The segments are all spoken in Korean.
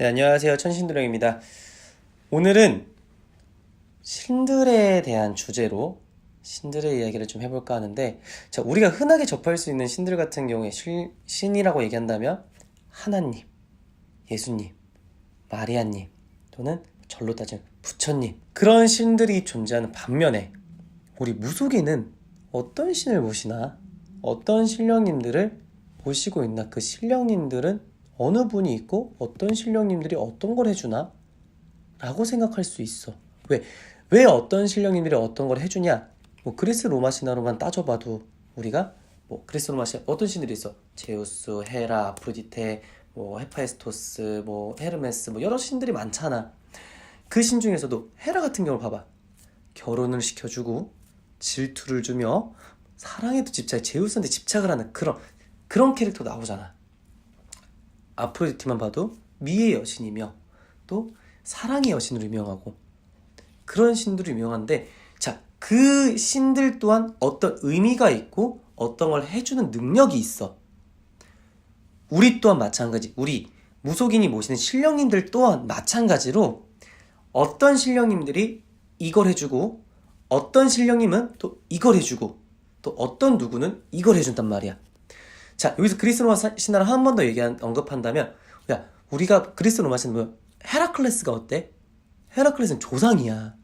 네, 안녕하세요. 천신도령입니다. 오늘은 신들에 대한 주제로 신들의 이야기를 좀 해볼까 하는데, 자, 우리가 흔하게 접할 수 있는 신들 같은 경우에 신, 신이라고 얘기한다면 하나님, 예수님, 마리아님, 또는 절로 따지면 부처님 그런 신들이 존재하는 반면에 우리 무속인은 어떤 신을 모시나 어떤 신령님들을 모시고 있나 그 신령님들은 어느 분이 있고 어떤 신령님들이 어떤 걸 해주나? 라고 생각할 수 있어. 왜? 왜 어떤 신령님들이 어떤 걸 해주냐? 뭐 그리스 로마 신화로만 따져봐도 우리가 뭐 그리스 로마 신 어떤 신들이 있어? 제우스, 헤라, 아프로디테, 뭐 헤파이스토스, 뭐 헤르메스 뭐 여러 신들이 많잖아. 그 신 중에서도 헤라 같은 경우를 봐봐. 결혼을 시켜주고 질투를 주며 사랑에도 집착, 제우스한테 집착을 하는 그런 그런 캐릭터 나오잖아. 아프로디티만 봐도 미의 여신이며 또 사랑의 여신으로 유명하고 그런 신들로 유명한데 자, 그 신들 또한 어떤 의미가 있고 어떤 걸 해주는 능력이 있어. 우리 또한 마찬가지. 우리 무속인이 모시는 신령님들 또한 마찬가지로 어떤 신령님들이 이걸 해주고 어떤 신령님은 또 이걸 해주고 또 어떤 누구는 이걸 해준단 말이야. 자 여기서 그리스 로마 사- 신화를 한 번 더 얘기한 언급한다면 야 우리가 그리스 로마 신화 뭐 헤라클레스가 어때? 헤라클레스는 조상이야.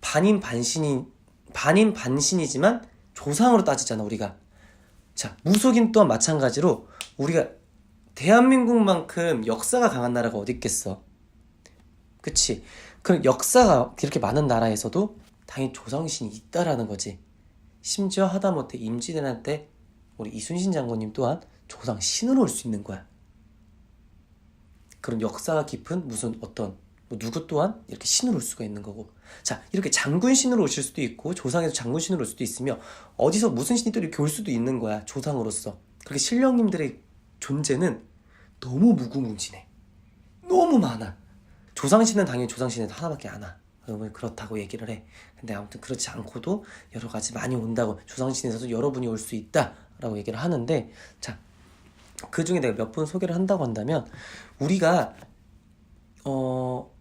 반인 반신이 반인 반신이지만 조상으로 따지잖아 우리가. 자 무속인 또한 마찬가지로 우리가 대한민국만큼 역사가 강한 나라가 어디 있겠어? 그치? 그럼 역사가 이렇게 많은 나라에서도 당연히 조상신이 있다라는 거지. 심지어 하다못해 임진왜란 때 우리 이순신 장군님 또한 조상 신으로 올 수 있는 거야. 그런 역사가 깊은 무슨 어떤 뭐 누구 또한 이렇게 신으로 올 수가 있는 거고. 자, 이렇게 장군 신으로 오실 수도 있고 조상에서 장군 신으로 올 수도 있으며 어디서 무슨 신이 또 이렇게 올 수도 있는 거야. 조상으로서. 그렇게 신령님들의 존재는 너무 무궁무진해. 너무 많아. 조상신은 당연히 조상신은 하나밖에 안 와. 여러분 그렇다고 얘기를 해. 근데 아무튼 그렇지 않고도 여러 가지 많이 온다고 조상신에서도 여러분이 올 수 있다 라고 얘기를 하는데 자. 그 중에 내가 몇 분 소개를 한다고 한다면 우리가 어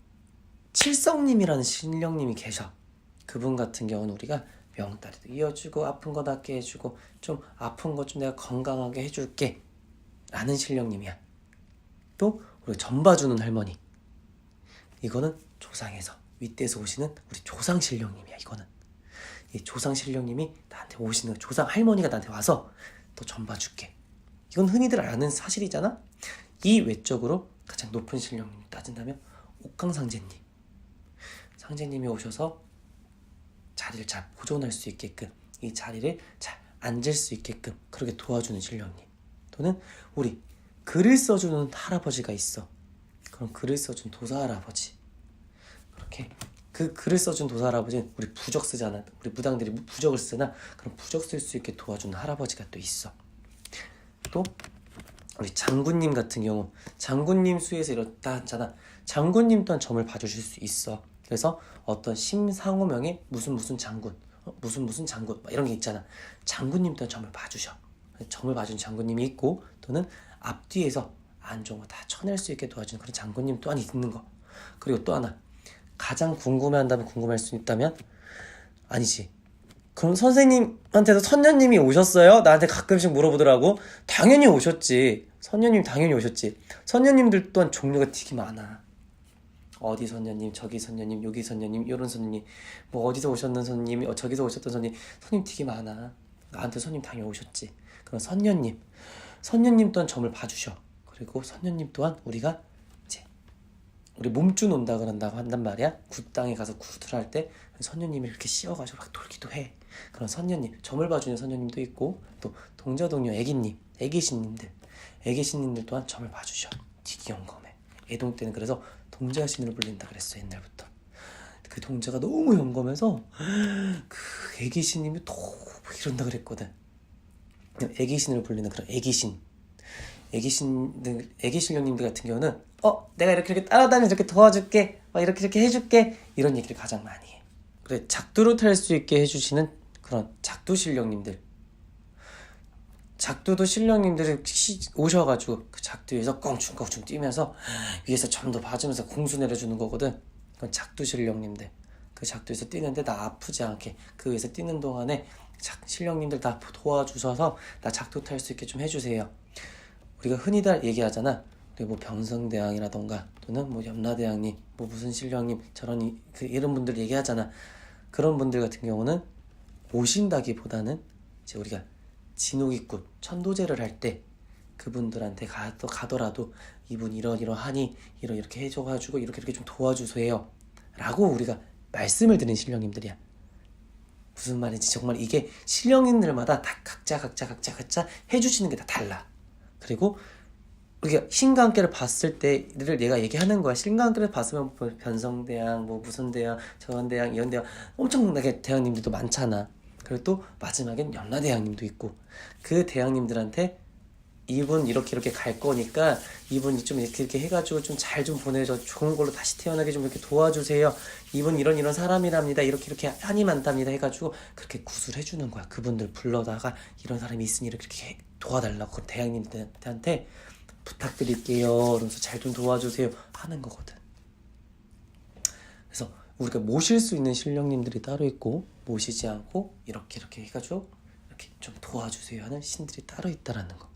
칠성님이라는 신령님이 계셔. 그분 같은 경우는 우리가 명다리도 이어주고 아픈 거 낫게 해주고 좀 아픈 거 좀 내가 건강하게 해줄게 라는 신령님이야. 또 우리 전 봐주는 할머니. 이거는 조상에서 윗대에서 오시는 우리 조상 신령님이야. 이거는 이 조상 신령님이 나한테 오시는. 조상 할머니가 나한테 와서 또전 봐줄게. 이건 흔히들 아는 사실이잖아. 이 외적으로 가장 높은 신령님 따진다면 옥강 상제님. 상제님이 오셔서 자리를 잘 보존할 수 있게끔 이 자리를 잘 앉을 수 있게끔 그렇게 도와주는 신령님. 또는 우리 글을 써주는 할아버지가 있어. 그럼 글을 써준 도사 할아버지. 그렇게 그 글을 써준 도사 할아버지는 우리 부적 쓰잖아. 우리 무당들이 부적을 쓰나 그럼 부적 쓸 수 있게 도와주는 할아버지가 또 있어. 또 우리 장군님 같은 경우 장군님 수에서 이렇다 하잖아. 장군님 또한 점을 봐주실 수 있어. 그래서 어떤 심상호명의 무슨 무슨 장군, 어, 무슨 무슨 장군 막 이런 게 있잖아. 장군님 또한 점을 봐주셔. 점을 봐준 장군님이 있고 또는 앞뒤에서 안 좋은 거 다 쳐낼 수 있게 도와주는 그런 장군님 또한 있는 거. 그리고 또 하나 가장 궁금해한다면 궁금할 수 있다면 아니지. 그럼 선생님한테도 선녀님이 오셨어요? 나한테 가끔씩 물어보더라고. 당연히 오셨지. 선녀님 당연히 오셨지. 선녀님들 또한 종류가 되게 많아. 어디 선녀님, 저기 선녀님, 여기 선녀님, 요런 선녀님, 뭐 어디서 오셨는 선녀님, 어, 저기서 오셨던 선녀님, 선님 되게 많아. 나한테 선님 당연히 오셨지. 그럼 선녀님, 선녀님 또한 점을 봐주셔. 그리고 선녀님 또한 우리가 우리 몸주 논다 그런다고 한단 말이야. 굿땅에 가서 굿을 할 때 선녀님이 이렇게 씌워가지고 막 돌기도 해. 그런 선녀님, 점을 봐주는 선녀님도 있고 또 동자동녀 애기님, 애기신님들, 애기신님들 또한 점을 봐주셔. 되게 영검해. 애동 때는 그래서 동자신으로 불린다 그랬어 옛날부터. 그 동자가 너무 영검해서 그 애기신님이 또 이런다 그랬거든. 애기신으로 불리는 그런 애기신 애기신들 애기신령님들 같은 경우는 어 내가 이렇게 이렇게 따라다니 이렇게 도와줄게 막 이렇게 이렇게 해줄게 이런 얘기를 가장 많이 해 그래 작두로 탈 수 있게 해주시는 그런 작두 신령님들 작두도 신령님들이 시- 오셔가지고 그 작두에서 껑충껑충 뛰면서 위에서 점도 봐주면서 공수 내려주는 거거든. 그건 작두 신령님들. 그 작두에서 뛰는데 나 아프지 않게 그 위에서 뛰는 동안에 작, 신령님들 다 도와주셔서 나 작두 탈 수 있게 좀 해주세요. 우리가 흔히 다 얘기하잖아. 뭐 병성대왕이라던가 또는 뭐 염라대왕님, 뭐 무슨 신령님 저런 이, 그 이런 분들 얘기하잖아. 그런 분들 같은 경우는 오신다기보다는 이제 우리가 진옥이꾼 천도제를 할 때 그분들한테 가, 또 가더라도 이분 이런 이러하니 이런 이렇게 해줘가지고 이렇게 이렇게 좀 도와주세요. 라고 우리가 말씀을 드린 신령님들이야. 무슨 말인지 정말 이게 신령님들마다 다 각자 각자 각자 각자 해주시는 게 다 달라. 그리고 우리가 신강계를 봤을 때를 얘가 얘기하는 거야. 신강계를 봤으면 뭐 변성대왕, 뭐 무슨 대왕, 저런 대왕, 이런 대왕 엄청나게 대왕님들도 많잖아. 그리고 또 마지막엔 연라대왕님도 있고 그 대왕님들한테 이분 이렇게 이렇게 갈 거니까 이분 좀 이렇게 이렇게 해가지고 좀잘좀 보내줘 좋은 걸로 다시 태어나게 좀 이렇게 도와주세요 이분 이런 이런 사람이랍니다 이렇게 이렇게 한이 많답니다 해가지고 그렇게 구술해 주는 거야 그분들 불러다가 이런 사람이 있으니 이렇게 도와달라고 그 대왕님들한테 부탁드릴게요 그러면서 잘 좀 도와주세요 하는 거거든 그래서 우리가 모실 수 있는 신령님들이 따로 있고 모시지 않고 이렇게 이렇게 해가지고 이렇게 좀 도와주세요 하는 신들이 따로 있다라는 거.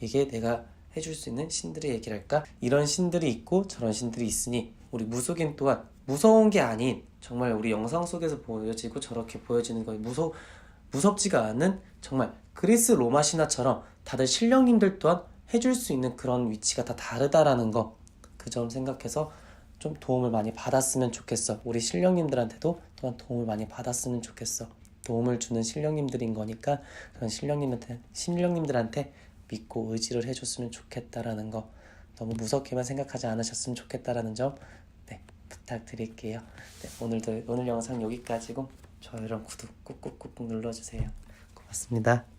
이게 내가 해줄 수 있는 신들의 얘기랄까? 이런 신들이 있고 저런 신들이 있으니 우리 무속인 또한 무서운 게 아닌 정말 우리 영상 속에서 보여지고 저렇게 보여지는 거 무서 무섭지가 않은 정말 그리스 로마 신화처럼 다들 신령님들 또한 해줄 수 있는 그런 위치가 다 다르다라는 거 그 점 생각해서 좀 도움을 많이 받았으면 좋겠어. 우리 신령님들한테도 또한 도움을 많이 받았으면 좋겠어. 도움을 주는 신령님들인 거니까 그런 신령님한테 신령님들한테 믿고 의지를 해줬으면 좋겠다라는 거 너무 무섭게만 생각하지 않으셨으면 좋겠다라는 점 네, 부탁드릴게요. 네, 오늘도 오늘 영상 여기까지고 좋아요랑 구독 꾹꾹꾹꾹 눌러주세요. 고맙습니다.